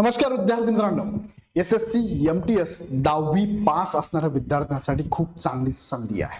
नमस्कार विद्यार्थी मित्रांनो. S S C M T S दहावी पास असणाऱ्या विद्यार्थ्यांसाठी खूप चांगली संधी आहे.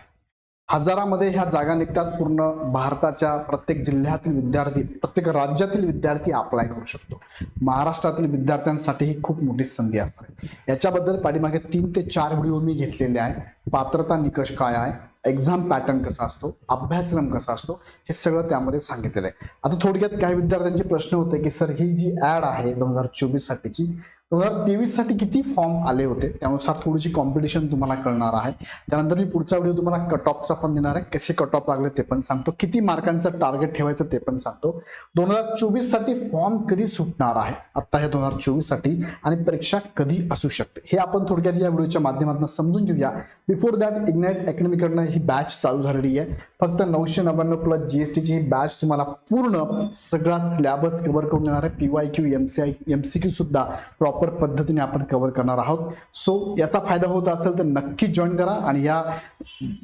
हजारामध्ये ह्या जागा निघतात. पूर्ण भारताच्या प्रत्येक जिल्ह्यातील विद्यार्थी प्रत्येक राज्यातील विद्यार्थी अप्लाय करू शकतो. महाराष्ट्रातील विद्यार्थ्यांसाठी ही खूप मोठी संधी असते याच्याबद्दल पाठीमागे तीन ते चार व्हिडिओ मी घेतलेले आहे. पात्रता निकष काय आहे? एक्झाम पॅटर्न कसा असतो? अभ्यासक्रम कसा असतो? हे सगळं त्यामध्ये सांगितलेलं आहे. आता थोडक्यात काही विद्यार्थ्यांचे प्रश्न होते की सर ही जी ऍड आहे दोन हजार चोवीस साठीची दोन हजार तेवीससाठी किती फॉर्म आले होते? त्यानुसार थोडीशी कॉम्पिटिशन तुम्हाला कळणार आहे. त्यानंतर मी पुढचा व्हिडिओ तुम्हाला कट ऑफचा पण देणार आहे. कसे कट ऑफ लागले ते पण सांगतो. किती मार्कांचं टार्गेट ठेवायचं ते पण सांगतो. दोन हजार चोवीससाठी फॉर्म कधी सुटणार आहे? आता हे दोन हजार चोवीससाठी आणि परीक्षा कधी असू शकते? हे आपण थोडक्यात या व्हिडिओच्या माध्यमातून समजून घेऊया. बिफोर दॅट इग्नाइट अकॅडमीकडनं ही बॅच चालू झालेली आहे. फक्त नऊशे नव्याण्णव प्लस जीएसटीची ही बॅच तुम्हाला पूर्ण सगळा सिलेबस कव्हर करून देणार आहे. P Y Q M C I M C Q सुद्धा प्रॉपर पद्धतीने आपण कव्हर करणार आहोत. सो याचा फायदा होत असेल तर नक्की जॉईन करा आणि या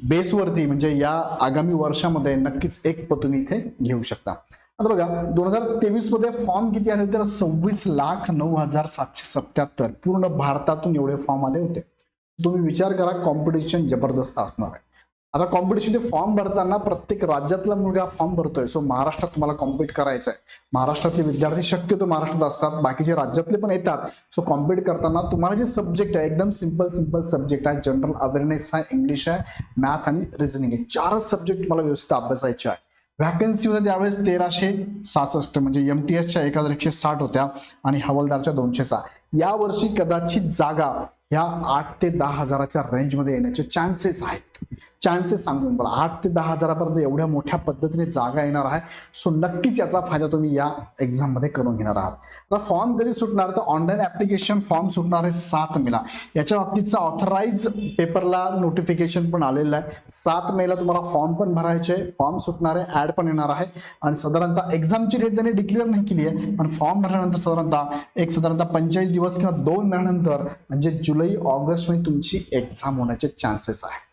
बेसवरती म्हणजे या आगामी वर्षामध्ये नक्कीच एक पद तुम्ही इथे घेऊ शकता. आता बघा दोन हजार तेवीसमध्ये फॉर्म किती आले तर सव्वीस लाख नऊ हजार सातशे सत्याहत्तर पूर्ण भारतातून एवढे फॉर्म आले होते. तुम्ही विचार करा कॉम्पिटिशन जबरदस्त असणार आहे. आता कॉम्पिटिशनचे फॉर्म भरताना प्रत्येक राज्यातला मुलगा फॉर्म भरतोय. सो महाराष्ट्रात तुम्हाला कॉम्पिट करायचं आहे महाराष्ट्रातले विद्यार्थी शक्यतो महाराष्ट्रात असतात. बाकीचे राज्यातले पण येतात. सो कॉम्पिट करताना तुम्हाला जे सब्जेक्ट आहे एकदम सिंपल सिंपल सब्जेक्ट आहे. जनरल अवेअरनेस आहे इंग्लिश आहे मॅथ आणि रिझनिंग आहे. चारच सब्जेक्ट तुम्हाला व्यवस्थित अभ्यासायचे आहे. व्हॅकन्सी होत्या त्यावेळेस तेराशे सहासष्ट म्हणजे एम टी एसच्या एक हजार एकशे साठ होत्या आणि हवालदारच्या दोनशे सहा. यावर्षी कदाचित जागा ह्या आठ ते दहा हजाराच्या रेंजमध्ये येण्याचे चान्सेस आहेत. चान्सेस सांगतो मला आठ ते दहा हजारापर्यंत एवढ्या मोठ्या पद्धतीने जागा येणार आहे. सो नक्कीच याचा फायदा तुम्ही या एक्झाममध्ये करून घेणार आहात. आता फॉर्म कधी सुटणार? तर ऑनलाईन ऍप्लिकेशन फॉर्म सुटणार आहे सात मेला याच्या बाबतीतचा ऑथराईज पेपरला नोटिफिकेशन पण आलेलं आहे. सात मेला तुम्हाला फॉर्म पण भरायचे फॉर्म सुटणार आहे ऍड पण येणार आहे. आणि साधारणतः एक्झामची डेट त्यांनी डिक्लेअर नाही केली आहे. पण फॉर्म भरल्यानंतर साधारणतः एक साधारणतः पंचेचाळीस दिवस किंवा दोन महिन्यानंतर म्हणजे जुलै ऑगस्टमध्ये तुमची एक्झाम होण्याचे चान्सेस आहे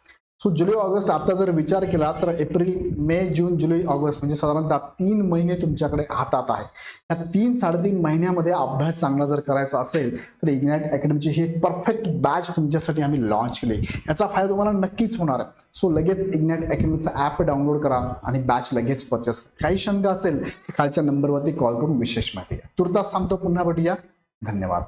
सो जुलै ऑगस्ट आता जर विचार केला तर एप्रिल मे जून जुलै ऑगस्ट म्हणजे साधारणतः तीन महिने तुमच्याकडे हातात आहे. या तीन साडेतीन महिन्यामध्ये अभ्यास चांगला जर करायचा असेल तर इग्नाइट अकॅडमीची ही एक परफेक्ट बॅच तुमच्यासाठी आम्ही लॉन्च केली. याचा फायदा तुम्हाला नक्कीच होणार आहे. सो लगेच इग्नाइट अकॅडमीचा ॲप डाउनलोड करा आणि बॅच लगेच परचेस काही शंका असेल तर खालच्या नंबरवरती कॉल करून विशेष माहिती घ्या. तुर्तास सांगतो पुन्हा भेटूया. धन्यवाद.